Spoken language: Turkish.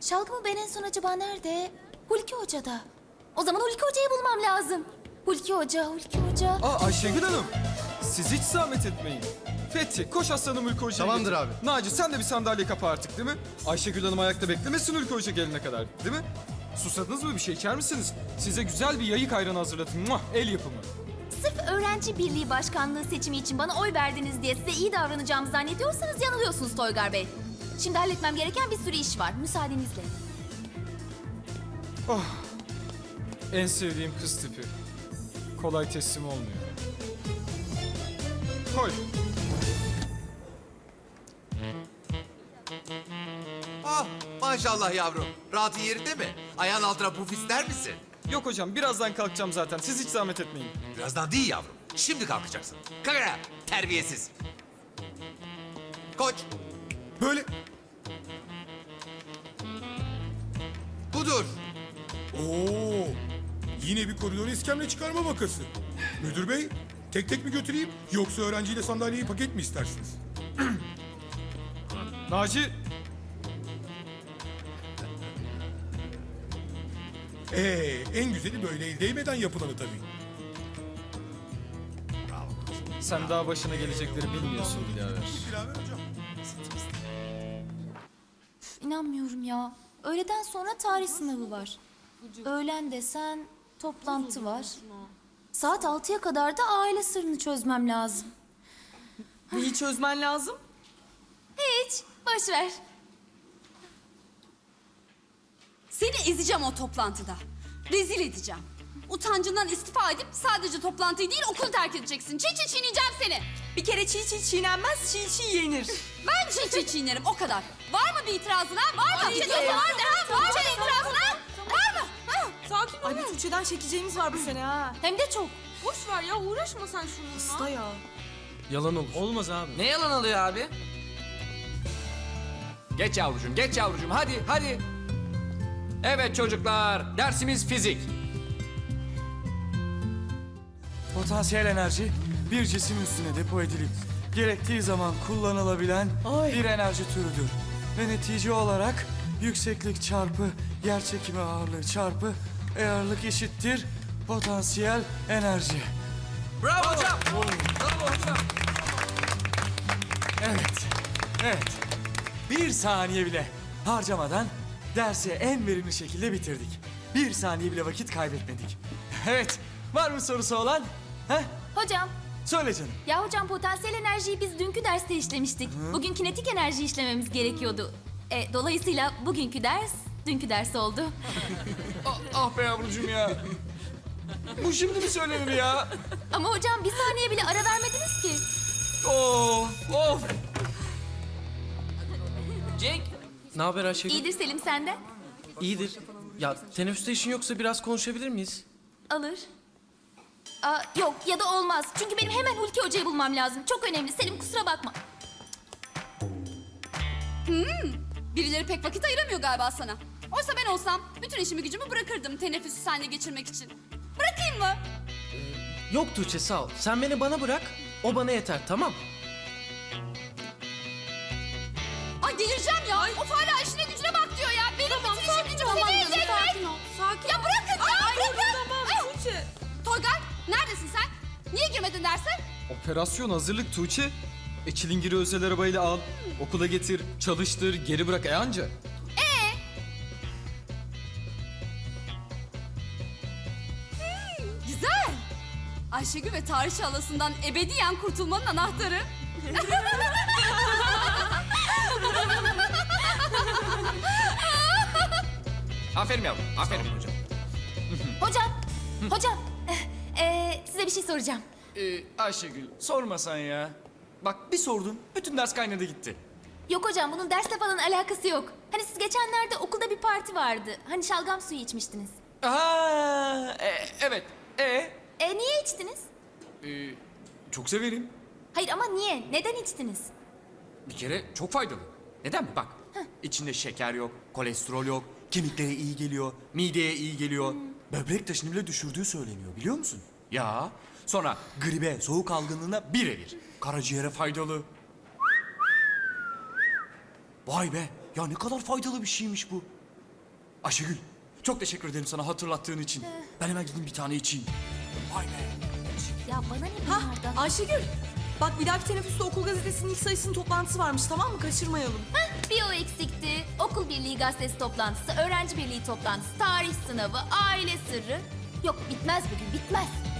Şalgımı ben en son acaba nerede? Hulki Hoca'da. O zaman Hulki Hoca'yı bulmam lazım. Hulki Hoca, Hulki Hoca. Aa Ayşegül Hanım. Siz hiç zahmet etmeyin. Fethi koş aslanım Ülke Hoca'ya Tamamdır getir. abi. Naci sen de bir sandalye kapa artık değil mi? Ayşegül Hanım ayakta beklemesin Ülke Hoca gelene kadar değil mi? Susadınız mı bir şey içer misiniz? Size güzel bir yayık ayranı hazırlatın. Muah, el yapımı. Sırf öğrenci birliği başkanlığı seçimi için bana oy verdiniz diye size iyi davranacağımı zannediyorsanız yanılıyorsunuz Toygar Bey. Şimdi halletmem gereken bir sürü iş var. Müsaadenizle. En sevdiğim kız tipi. Kolay teslim olmuyor. Koy. Ah maşallah yavrum. Rahatın yerinde mi? Ayağın altına puf ister misin? Yok hocam birazdan kalkacağım zaten. Siz hiç zahmet etmeyin. Birazdan değil yavrum. Şimdi kalkacaksın. Kalk ayağa. Terbiyesiz. Koç. Böyle Budur. Oo, yine bir koridor iskemle çıkarma vakası. Müdür bey, tek tek mi götüreyim yoksa öğrenciyle sandalyeyi paket mi istersiniz? Naci Ee, en güzeli böyle el değmeden yapılanı tabii. sen daha başına gelecekleri bilmiyorsun Dilaver. Dilaver hocam. İnanmıyorum ya. Öğleden sonra tarih sınavı var. Öğlen desen toplantı var. Saat 6'ya kadar da aile sırrını çözmem lazım. Neyi çözmen lazım? Hiç, boş ver. Seni ezeceğim o toplantıda. Rezil edeceğim. Utancından istifa edip sadece toplantıyı değil okulu terk edeceksin. Çiğ çiğ çiğneyeceğim seni. Bir kere çiğ çiğ çiğnenmez, çiğ çiğ yenir. Ben çiğ çiğ çiğnerim o kadar. Var mı bir itirazın ha? Var mı? Var hayır. var ha? Var mı bir itirazın ha? Var mı? Ha? Sakin ol. Ay bir Tuğçe'den çekeceğimiz var bu sene ha. Hem de çok. Boş ver ya uğraşma sen şununla. Usta ya. yalan olur. Olmaz abi. Ne yalan alıyor abi? Geç yavrucuğum, geç yavrucuğum. Hadi, hadi. Evet çocuklar, dersimiz fizik. Potansiyel enerji bir cisim üstüne depo edilip gerektiği zaman kullanılabilen Ay. bir enerji türüdür. Ve netice olarak yükseklik çarpı yer çekimi ağırlığı çarpı ağırlık eşittir potansiyel enerji. Bravo hocam. Bravo hocam. Evet, evet. Bir saniye bile harcamadan dersi en verimli şekilde bitirdik. Bir saniye bile vakit kaybetmedik. Evet, var mı sorusu olan? Heh, Hocam, söyle canım. ya hocam potansiyel enerjiyi biz dünkü derste işlemiştik. Bugün kinetik enerji işlememiz gerekiyordu. E, dolayısıyla bugünkü ders dünkü ders oldu. Ah be yavrucuğum ya. Bu şimdi mi söylenir ya? Ama hocam bir saniye bile ara vermediniz ki. Of, of. Cenk, Ne haber Ayşegül? İyidir Selim senden. İyidir. Ya teneffüste işin yoksa biraz konuşabilir miyiz? Alır. Aa, yok ya da olmaz. Çünkü benim hemen Hulki Hoca'yı bulmam lazım. Çok önemli. Selim kusura bakma. Birileri pek vakit ayıramıyor galiba sana. Oysa ben olsam bütün işimi gücümü bırakırdım teneffüsü seninle geçirmek için. Bırakayım mı? Yok Tuğçe sağ ol. Sen beni bana bırak. O bana yeter tamam. Ay delireceğim ya. Neredesin sen? Niye girmedin derse? Operasyon hazırlık Tuğçe. E çilingiri özel arabayla al. Okula getir, çalıştır, geri bırak e anca. Güzel. Ayşegül ve tarihçi halasından ebediyen kurtulmanın anahtarı. aferin yavrum, aferin hocam. Hocam, hocam. Bir şey soracağım. Ee, Ayşegül sormasan ya. Bak bir sordun, bütün ders kaynadı gitti. Yok hocam bunun dersle falan alakası yok. Hani siz geçenlerde okulda bir parti vardı. Hani şalgam suyu içmiştiniz. Aa, e, evet. E, E niye içtiniz? e, çok severim. Hayır ama niye? Neden içtiniz? Bir kere çok faydalı. Neden mi? Bak, İçinde şeker yok, kolesterol yok, kemiklere iyi geliyor, mideye iyi geliyor. Böbrek taşını bile düşürdüğü söyleniyor biliyor musun? Ya, sonra gribe, soğuk algınlığına birebir. Karaciğere faydalı. Vay be, ya ne kadar faydalı bir şeymiş bu. Ayşegül, çok teşekkür ederim sana hatırlattığın için. Ben hemen gideyim bir tane içeyim. Vay be. Ya bana ne Ha bunlardan? Ayşegül. Bak bir dahaki teneffüste okul gazetesinin ilk sayısının toplantısı varmış tamam mı? Kaçırmayalım. Bir o eksikti. Okul birliği gazetesi toplantısı, öğrenci birliği toplantısı, tarih sınavı, aile sırrı. Yok bitmez bugün bitmez.